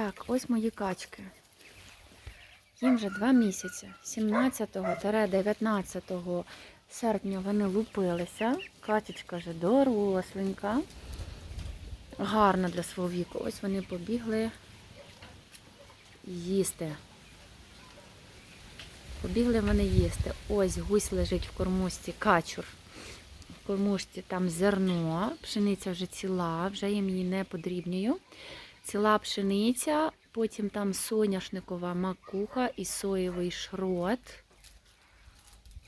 Так, ось мої качки. Їм вже два місяці. 17-19 серпня вони лупилися. Качечка вже доросленька. Гарна для свого віку. Ось вони побігли їсти. Побігли вони їсти. Ось гусь лежить в кормушці, качур. В кормушці там зерно, пшениця вже ціла, вже їм її не подрібнюю. Ціла пшениця, потім там соняшникова макуха і соєвий шрот.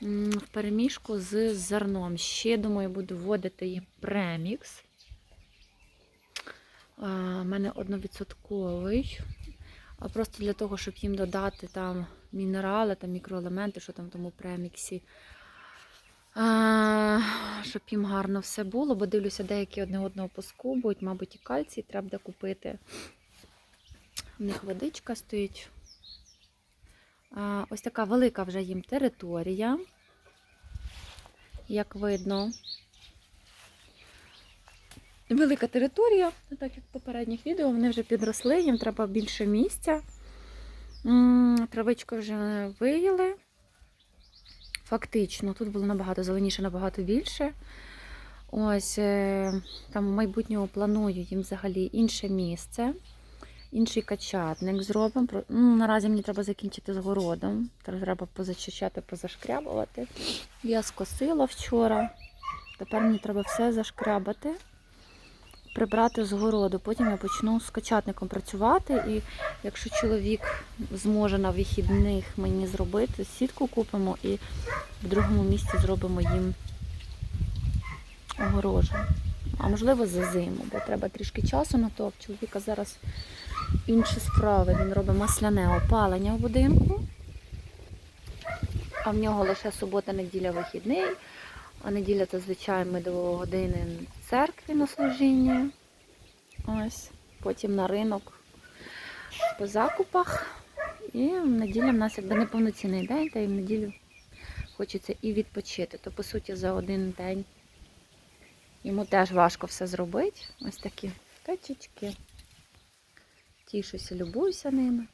В перемішку з зерном. Ще, думаю, буду вводити премікс. У мене одновідсотковий. А просто для того, щоб їм додати там мінерали, там мікроелементи, що там в тому преміксі. Щоб їм гарно все було, бо дивлюся, деякі одне одного поскубують, мабуть, і кальцій треба буде купити. У них водичка стоїть. Ось така велика вже їм територія, як видно. Велика територія, так як в попередніх відео, вони вже підросли, їм треба більше місця. Травичку вже виїли. Фактично, тут було набагато зеленіше, набагато більше. Ось е, там в майбутньому планую їм взагалі інше місце, інший качатник зробимо. Ну, наразі мені треба закінчити з городом. Треба позачищати, позашкрябувати. Я скосила вчора. Тепер мені треба все зашкрябати, прибрати з городу. Потім я почну з качатником працювати. І якщо чоловік зможе на вихідних мені зробити, сітку купимо і в другому місці зробимо їм огорожу. А можливо за зиму, бо треба трішки часу на то. В чоловіка зараз інші справи. Він робить масляне опалення в будинку. А в нього лише субота-неділя вихідний. А неділя то, звичайно, ми до години в церкві на служіння. Ось. Потім на ринок по закупах. І в неділя в нас якби неповноцінний день, та й в неділю хочеться і відпочити. То, по суті, за один день йому теж важко все зробити. Ось такі качечки. Тішуся, любуюся ними.